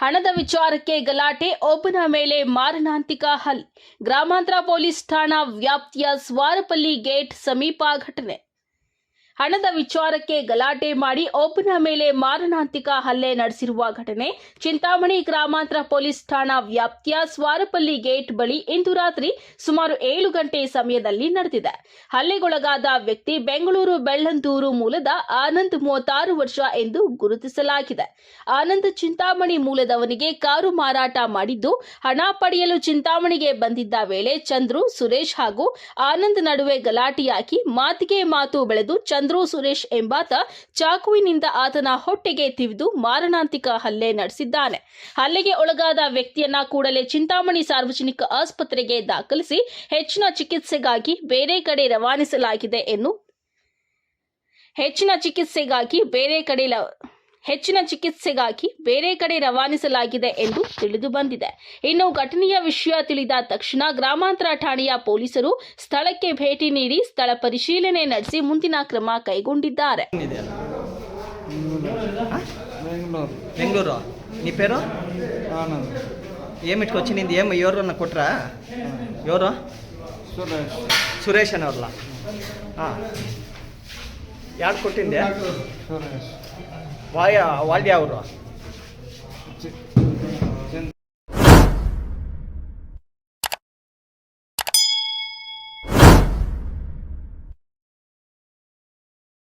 ಹಣದ ವಿಚಾರಕ್ಕೆ ಗಲಾಟೆ ಒಬ್ಬನ ಮೇಲೆ ಮಾರಣಾಂತಿಕ ಹಲ್. ಗ್ರಾಮಾಂತರ ಪೊಲೀಸ್ ಠಾಣಾ ವ್ಯಾಪ್ತಿಯ ಸ್ವಾರಪಲ್ಲಿ ಗೇಟ್ ಸಮೀಪ ಘಟನೆ. ಹಣದ ವಿಚಾರಕ್ಕೆ ಗಲಾಟೆ ಮಾಡಿ ಒಬ್ಬನ ಮೇಲೆ ಮಾರಣಾಂತಿಕ ಹಲ್ಲೆ ನಡೆಸಿರುವ ಘಟನೆ ಚಿಂತಾಮಣಿ ಗ್ರಾಮಾಂತರ ಪೊಲೀಸ್ ಠಾಣಾ ವ್ಯಾಪ್ತಿಯ ಸ್ವಾರಪಲ್ಲಿ ಗೇಟ್ ಬಳಿ ಇಂದು ರಾತ್ರಿ ಸುಮಾರು ಏಳು ಗಂಟೆ ಸಮಯದಲ್ಲಿ ನಡೆದಿದೆ. ಹಲ್ಲೆಗೊಳಗಾದ ವ್ಯಕ್ತಿ ಬೆಂಗಳೂರು ಬೆಳ್ಳಂದೂರು ಮೂಲದ ಆನಂದ್ ಮೂವತ್ತಾರು ವರ್ಷ ಎಂದು ಗುರುತಿಸಲಾಗಿದೆ. ಆನಂದ್ ಚಿಂತಾಮಣಿ ಮೂಲದವನಿಗೆ ಕಾರು ಮಾರಾಟ ಮಾಡಿದ್ದು, ಹಣ ಪಡೆಯಲು ಚಿಂತಾಮಣಿಗೆ ಬಂದಿದ್ದ ವೇಳೆ ಚಂದ್ರು, ಸುರೇಶ್ ಹಾಗೂ ಆನಂದ್ ನಡುವೆ ಗಲಾಟೆಯಾಗಿ ಮಾತಿಗೆ ಮಾತು ಬೆಳೆದು ಚಂದ್ರು ಸುರೇಶ್ ಎಂಬಾತ ಚಾಕುವಿನಿಂದ ಆತನ ಹೊಟ್ಟೆಗೆ ತಿವಿದು ಮಾರಣಾಂತಿಕ ಹಲ್ಲೆ ನಡೆಸಿದ್ದಾನೆ. ಹಲ್ಲೆಗೆ ಒಳಗಾದ ವ್ಯಕ್ತಿಯನ್ನ ಕೂಡಲೇ ಚಿಂತಾಮಣಿ ಸಾರ್ವಜನಿಕ ಆಸ್ಪತ್ರೆಗೆ ದಾಖಲಿಸಿ ಹೆಚ್ಚಿನ ಚಿಕಿತ್ಸೆಗಾಗಿ ಬೇರೆ ಕಡೆ ರವಾನಿಸಲಾಗಿದೆ ಎಂದು ಹೆಚ್ಚಿನ ಚಿಕಿತ್ಸೆಗಾಗಿ ಬೇರೆ ಕಡೆ ಹೆಚ್ಚಿನ ಚಿಕಿತ್ಸೆಗಾಗಿ ಬೇರೆ ಕಡೆ ರವಾನಿಸಲಾಗಿದೆ ಎಂದು ತಿಳಿದು ಬಂದಿದೆ ಇನ್ನು ಘಟನೆಯ ವಿಷಯ ತಿಳಿದ ತಕ್ಷಣ ಗ್ರಾಮಾಂತರ ಠಾಣೆಯ ಪೊಲೀಸರು ಸ್ಥಳಕ್ಕೆ ಭೇಟಿ ನೀಡಿ ಸ್ಥಳ ಪರಿಶೀಲನೆ ನಡೆಸಿ ಮುಂದಿನ ಕ್ರಮ ಕೈಗೊಂಡಿದ್ದಾರೆ ಇದೆ ಬೆಂಗಳೂರು ಬೆಂಗಳೂರು నీ పేరు ಆನಂದ್ ఏమి ఇటుకు వచ్చింది ఏం ఎవరన్నా కొట్టరా ఎవరు ಸುರೇಶ್ సురేష్ అనేవాళ్ళ యాడ కొట్టింది ವಾಯ ವಾಲ್ಯ ಅವರು.